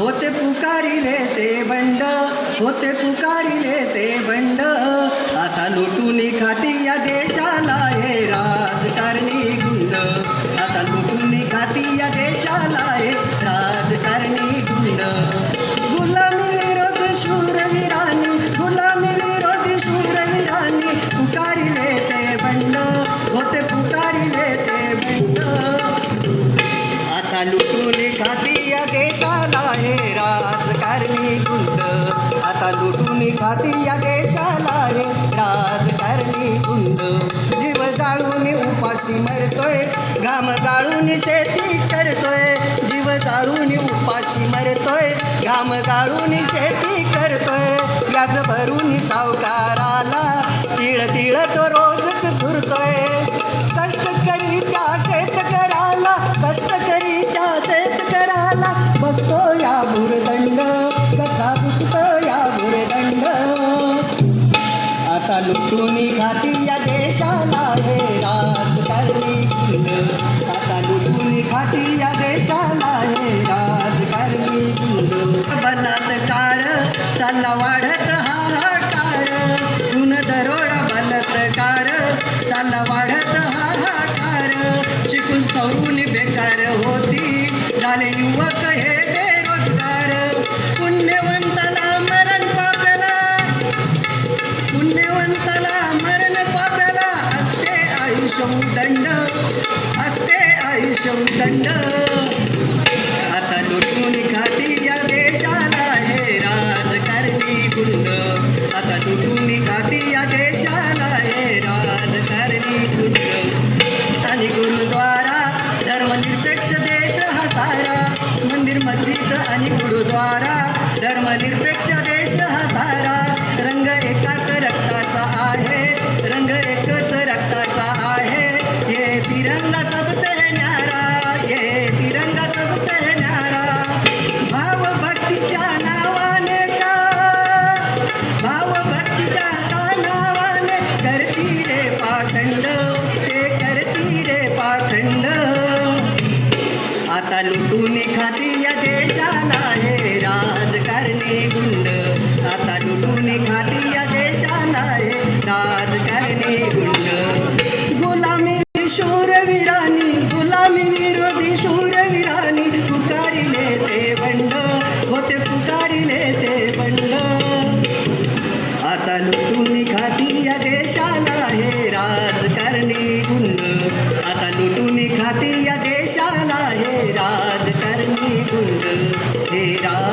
होते पुकारिले ते बंड होते पुकारिले ते बंड. आता लुटून खाती या देशाला हे राजकारणी गुंड. आता लुटून खाती या देशाला हे राजकारणी गुंड. गुलामी विरोधी शूरवीरांनी गुलामी विरोधी शूरवीरांनी पुकारिले ते बंड होते पुकारिले ते बंड. आता लुटून खाती या देशाला राजकारणी गुंड आता लुटून खाती या देशाला हे राजकारणी गुंड. जीव जाळून उपाशी मरतोय घाम गाळून शेती करतोय. जीव जाळून उपाशी मरतोय घाम गाळून शेती करतोय. व्याज भरून सावकाराला तिळ तिळ तो रोजच झुरतोय कष्टकरी त्या शेतकऱ्याला कष्टकरी त्या शेतकऱ्याला लुटून खाती या देशाला हे राजकारणी गुंड आता लुटून खाती या देशाला हे राजकारणी गुंड बलात्कार चालला वाढत हाहाकार गुण दरोडा बलात्कार चालला वाढत हाहाकार शिकून सवरून बेकार होती. झाले युवक हे दंड असते आयुष्य दंड. आता लुटून खाती या देशाला हे राजकारणी गुंड. आता लुटून खाती या देशाला हे राजकारणी गुंड. आणि गुरु आपल्या देशाला हे राजकारणी गुंड. आता लुटून खाती या देशाला हे राजकारणी गुंड. गुलामी शूरवीरानी गुलामी विरोधी शूरवीरानी पुकारिले ते बंड. होते पुकारिले ते बंड. आता लुटून खाती या देशाला हे राजकारणी गुंड. तेरा